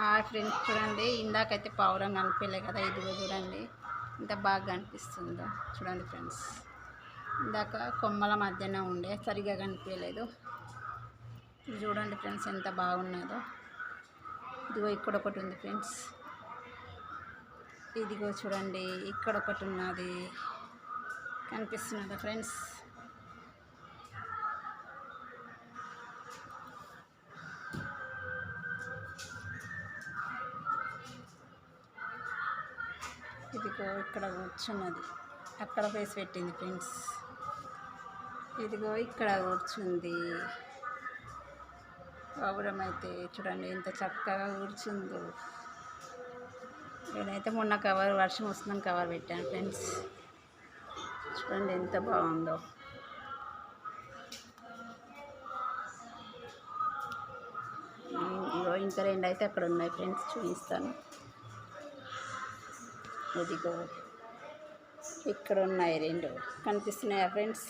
Hi friends చూడండి ఇందాకైతే పావురం కనిపించలే కదా ఇదిగో చూడండి. ఎంత బాగా కనిపిస్తుందో. చూడండి ఫ్రెండ్స్ ఇందాక కొమ్మల మధ్యన ఉండే సరిగా కనిపించలేదు. చూడండి ఫ్రెండ్స్ ఎంత బాగున్నదో. ఇదిగో ఇక్కడ ఒకటి ఉంది ఫ్రెండ్స్. ఇదిగో చూడండి ఇక్కడ ఒకటి ఉన్నది. కనిపిస్తున్నదా ఫ్రెండ్స్? ఇదిగో ఇక్కడ కూర్చున్నది. అక్కడ ఫేస్ పెట్టింది ఫ్రెండ్స్ ఇదిగో ఇక్కడ కూర్చుంది. పావురం అయితే చూడండి ఎంత చక్కగా కూర్చుందో. నేనైతే మొన్న కవర్ వర్షం వస్తుందని కవర్ పెట్టాను ఫ్రెండ్స్ చూడండి ఎంత బాగుందో. ఇంకా రెండు అయితే అక్కడ ఉన్నాయి ఫ్రెండ్స్ చూపిస్తాను. ఇదిగో ఇక్కడ ఉన్నాయి రెండు. కనిపిస్తున్నాయా ఫ్రెండ్స్?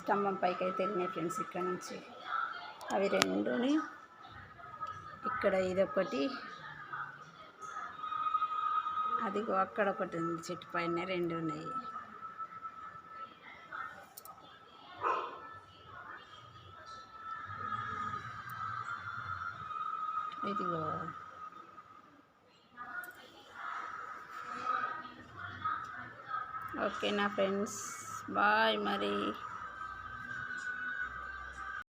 స్తంభం పైకి అయితే వెళ్ళినాయి ఫ్రెండ్స్ ఇక్కడ నుంచి. అవి రెండుని ఇక్కడ ఇదొకటి. అదిగో అక్కడ ఒకటి ఉంది చెట్టు పైన రెండు ఉన్నాయి ఇదిగో ఓకేనా ఫ్రెండ్స్ బాయ్ మరి